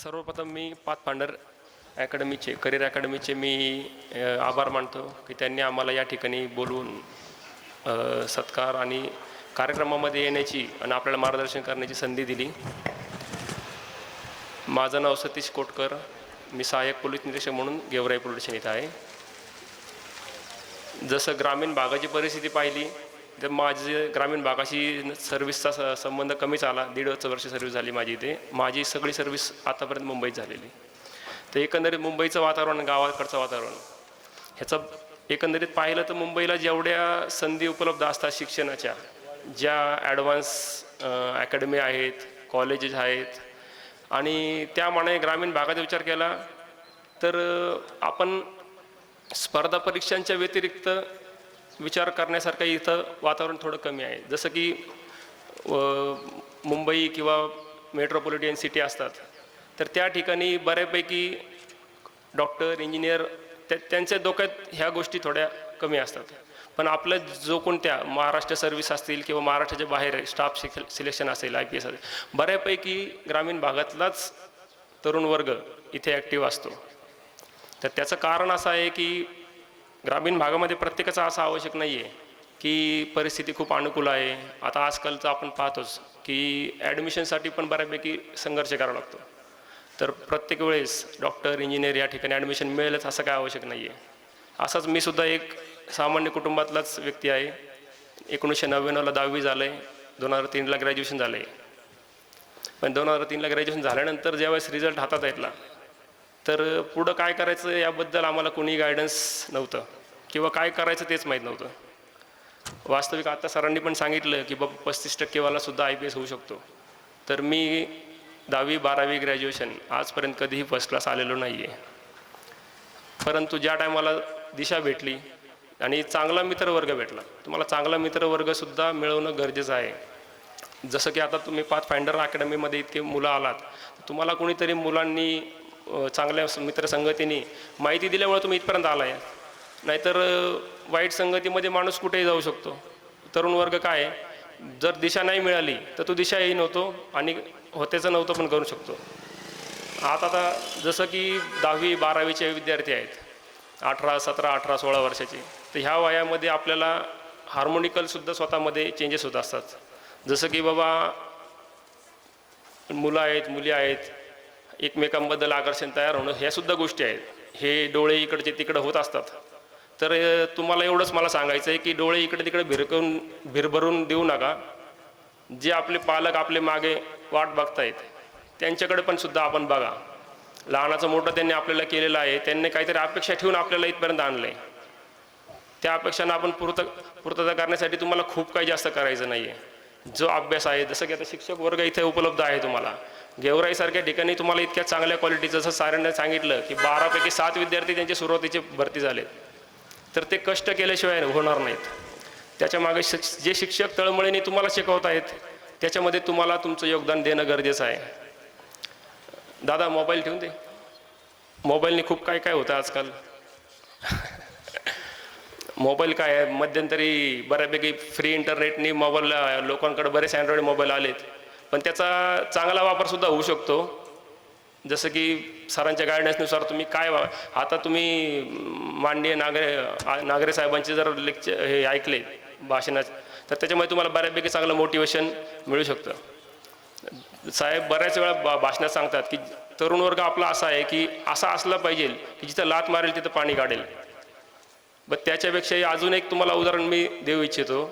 सर्वप्रथम मी पाथफांडर अकॅडमीचे करिअर अकॅडमीचे मी आभार मानतो की त्यांनी आम्हाला या ठिकाणी बोलून सत्कार आणि कार्यक्रमामध्ये येण्याची आणि आपल्याला मार्गदर्शन करण्याची संधी दिली. माझं नाव सतीश कोटकर मी सहाय्यक पोलीस निरीक्षक म्हणून गेवराई पोलीस स्टेशन इथं आहे. जसं ग्रामीण भागाची परिस्थिती पाहिली तर माझे ग्रामीण भागाशी सर्व्हिसचा स- संबंध कमीच आला. दीड वर्ष सर्व्हिस झाली माझी इथे. माझी सगळी सर्व्हिस आतापर्यंत मुंबईत झालेली. तर एकंदरीत मुंबईचं वातावरण गावाकडचं वातावरण ह्याचं एकंदरीत पाहिलं तर मुंबईला जेवढ्या संधी उपलब्ध असतात शिक्षणाच्या ज्या ॲडव्हान्स अकॅडमी आहेत कॉलेजेस आहेत आणि त्यामाने ग्रामीण भागाचा विचार केला तर आपण स्पर्धा परीक्षांच्या व्यतिरिक्त विचार करण्यासारखं इथं वातावरण थोडं कमी आहे. जसं की मुंबई किंवा मेट्रोपॉलिटन सिटी असतात. तर त्या ठिकाणी बऱ्यापैकी डॉक्टर इंजिनियर त्या त्यांच्या डोक्यात ह्या गोष्टी थोड्या कमी असतात. पण आपलं जो कोणत्या महाराष्ट्र सर्व्हिस असतील किंवा महाराष्ट्राच्या बाहेर स्टाफ सिलेक्शन असेल आय पी एस असेल बऱ्यापैकी ग्रामीण भागातलाच तरुण वर्ग इथे ॲक्टिव्ह असतो. तर त्याचं कारण असं आहे की ग्रामीण भागामध्ये प्रत्येकाचा असं आवश्यक नाही आहे की परिस्थिती खूप अनुकूल आहे. आता आजकालचं आपण पाहतोच की ॲडमिशनसाठी पण बऱ्यापैकी संघर्ष करावा लागतो. तर प्रत्येक वेळेस डॉक्टर इंजिनियर या ठिकाणी ॲडमिशन मिळेलच असं काय आवश्यक नाही आहे असाच मी सुद्धा एक सामान्य कुटुंबातलाच व्यक्ती आहे. एकोणीसशे नव्याण्णवला दहावी झालं आहे दोन हजार तीनला ग्रॅज्युएशन झालं आहे पण दोन हजार तीनला ग्रॅज्युएशन झाल्यानंतर ज्यावेळेस रिझल्ट हातात येतला तर पुढं काय करायचं याबद्दल आम्हाला कोणी गायडन्स नव्हतं. किंवा काय करायचं तेच माहीत नव्हतं. वास्तविक आता सरांनी पण सांगितलं की बाबा पस्तीस टक्केवालासुद्धा आय पी एस होऊ शकतो. तर मी दहावी बारावी ग्रॅज्युएशन आजपर्यंत कधीही फर्स्ट क्लास आलेलो नाही आहे परंतु ज्या टायमाला दिशा भेटली आणि चांगला मित्रवर्ग भेटला तुम्हाला चांगला मित्रवर्गसुद्धा मिळवणं गरजेचं आहे. जसं की आता तुम्ही पाथ फाइंडर अकॅडमीमध्ये इतके मुलं आलात तुम्हाला कोणीतरी मुलांनी चांगल्या मित्रसंगतीने माहिती दिल्यामुळे तुम्ही इथपर्यंत आला आहे नाहीतर वाईट संगतीमध्ये माणूस कुठेही जाऊ शकतो. तरुण वर्ग काय? आहे जर दिशा नाही मिळाली तर तो दिशाही नव्हतो आणि होतेचं नव्हतं पण करू शकतो. आता आता जसं की दहावी बारावीचे विद्यार्थी आहेत. अठरा सतरा अठरा सोळा वर्षाचे. तर ह्या वयामध्ये आपल्याला हार्मोनिकलसुद्धा स्वतःमध्ये चेंजेस होत असतात. जसं की बाबा मुलं आहेत मुली आहेत एकमेकांबद्दल आकर्षण तयार होणं ह्या सुद्धा गोष्टी आहेत. हे डोळे इकडचे तिकडं होत असतात. तर तुम्हाला एवढंच मला सांगायचं आहे की डोळे इकडे तिकडे भिरकून भिरभरून देऊ नका. जे आपले पालक आपले मागे वाट बघतायत त्यांच्याकडे पण सुद्धा आपण बघा. लहानाचं मोठं त्यांनी आपल्याला केलेलं आहे त्यांनी काहीतरी अपेक्षा ठेवून आपल्याला इथपर्यंत आणलं आहे त्या अपेक्षांना आपण पूर्त पूर्तता करण्यासाठी तुम्हाला खूप काही जास्त करायचं नाही आहे जो अभ्यास आहे जसं की आता शिक्षक वर्ग इथे उपलब्ध आहे तुम्हाला. गेवराईसारख्या ठिकाणी तुम्हाला इतक्या चांगल्या क्वालिटीचं जसं साऱ्यांना सांगितलं की बारापैकी सात विद्यार्थी त्यांचे सुरुवातीचे भरती झाले तर ते कष्ट केल्याशिवाय होणार नाहीत. त्याच्यामागे शिक्ष जे शिक्षक तळमळीने तुम्हाला शिकवत आहेत त्याच्यामध्ये तुम्हाला तुमचं योगदान देणं गरजेचं आहे. दादा मोबाईल ठेवून दे. मोबाईलने खूप काय काय होतं आजकाल? मोबाईल काय आहे? मध्यंतरी बऱ्यापैकी फ्री इंटरनेटनी मोबाईल लोकांकडे बरेच अँड्रॉइड मोबाईल आलेत. पण त्याचा चांगला वापरसुद्धा होऊ शकतो. जसं की सरांच्या गायडन्सनुसार तुम्ही काय वा आता तुम्ही माननीय नागरे नागरे साहेबांचे जर लेक्चर हे ऐकले भाषणात तर त्याच्यामुळे तुम्हाला बऱ्यापैकी चांगलं मोटिवेशन मिळू शकतं. साहेब बऱ्याच वेळा बा भाषणात सांगतात की तरुण वर्ग आपला असा आहे की असा असला पाहिजे की जिथं लात मारेल तिथं पाणी काढेल. बट त्याच्यापेक्षाही अजून एक तुम्हाला उदाहरण मी देऊ इच्छितो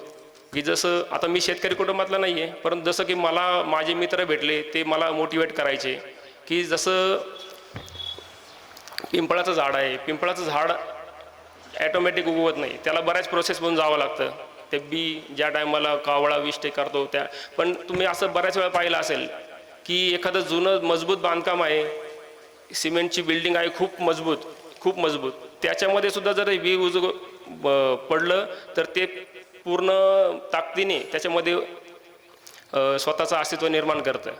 की जसं आता मी शेतकरी कुटुंबातला नाही आहे परंतु जसं की मला माझे मित्र भेटले ते मला मोटिवेट करायचे की जसं पिंपळाचं झाड आहे पिंपळाचं झाड ॲटोमॅटिक उगवत नाही त्याला बऱ्याच प्रोसेसमधून जावं लागतं. ते बी ज्या टायमाला कावळा विष्टे करतो त्या पण तुम्ही असं बऱ्याच वेळा पाहिलं असेल की एखादं जुनं मजबूत बांधकाम आहे सिमेंटची बिल्डिंग आहे खूप मजबूत खूप मजबूत. त्याच्यामध्ये सुद्धा जर वी उज ब- पडलं तर ते पूर्ण ताकदीने त्याच्यामध्ये स्वतःचं अस्तित्व निर्माण करतं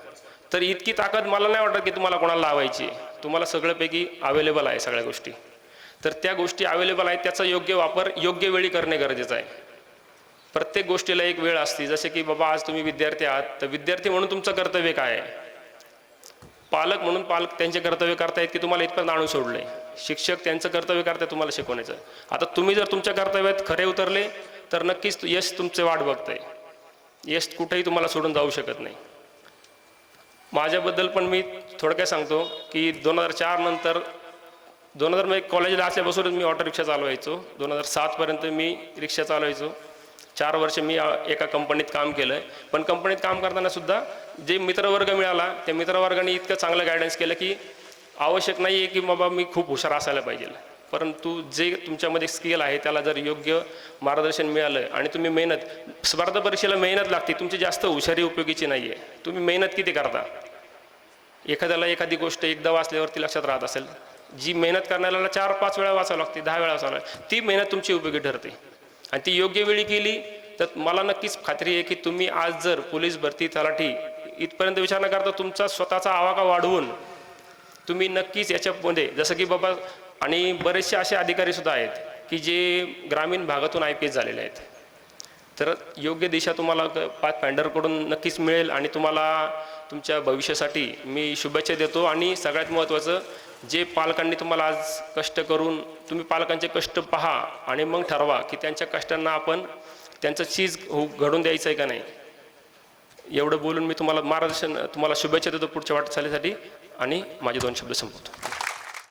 तर इतकी ताकद मला नाही वाटत की तुम्हाला कोणाला लावायची. तुम्हाला सगळ्यापैकी अवेलेबल आहे सगळ्या गोष्टी. तर त्या गोष्टी अवेलेबल आहेत त्याचा योग्य वापर योग्य वेळी करणे गरजेचं आहे. प्रत्येक गोष्टीला एक वेळ असते. जसे की बाबा आज तुम्ही विद्यार्थी आहात तर विद्यार्थी म्हणून तुमचं कर्तव्य काय आहे? पालक म्हणून पालक त्यांचे कर्तव्य करतायत की तुम्हाला इथपर्यंत आणून सोडले शिक्षक त्यांचं कर्तव्य करतायत तुम्हाला शिकवण्याचं. आता तुम्ही जर तुमच्या कर्तव्यात खरे उतरले तर नक्कीच यश तुमचे वाट बघतंय. यश कुठेही तुम्हाला सोडून जाऊ शकत नाही. माझ्याबद्दल पण मी थोडक्यात सांगतो की दोन हजार चार नंतर दोन हजार मी कॉलेजला असल्यापासूनच मी ऑटो रिक्षा चालवायचो. दोन हजार सातपर्यंत मी रिक्षा चालवायचो. चार वर्ष मी एका कंपनीत काम केलं आहे पण कंपनीत काम करताना सुद्धा जे मित्रवर्ग मिळाला त्या मित्रवर्गाने इतकं चांगलं गायडन्स केलं की आवश्यक नाही आहे की बाबा मी खूप हुशार असायला पाहिजे. परंतु जे तुमच्यामध्ये स्किल आहे त्याला जर योग्य मार्गदर्शन मिळालं आणि तुम्ही मेहनत स्पर्धा परीक्षेला मेहनत लागते तुमची जास्त हुशारी उपयोगीची नाही आहे तुम्ही मेहनत किती करता? एखाद्याला एखादी गोष्ट एकदा वाचल्यावरती लक्षात राहत असेल. जी मेहनत करण्याला चार पाच वेळा वाचावं लागते दहा वेळा वाचावं लागते ती मेहनत तुमची उपयोगी ठरते. आणि ती योग्य वेळी केली तर मला नक्कीच खात्री आहे की तुम्ही आज जर पोलीस भरती तलाठी इथपर्यंत विचार न करता तुमचा स्वतःचा आवाका वाढवून तुम्ही नक्कीच याच्यामध्ये जसं की बाबा आणि बरेचसे असे अधिकारी सुद्धा आहेत की जे ग्रामीण भागातून आय पी एस झालेले आहेत. तर योग्य दिशा तुम्हाला पाच पॅन्डरकडून नक्कीच मिळेल आणि तुम्हाला तुमच्या भविष्यासाठी मी शुभेच्छा देतो. आणि सगळ्यात महत्त्वाचं जे पालकांनी तुम्हाला आज कष्ट करून तुम्ही पालकांचे कष्ट पहा आणि मग ठरवा की त्यांच्या कष्टांना आपण त्यांचं चीज हो घडून द्यायचं आहे का नाही. एवढं बोलून मी तुम्हाला मार्गदर्शन तुम्हाला शुभेच्छा देतो पुढच्या वाटचालीसाठी आणि माझे दोन शब्द संपवतो.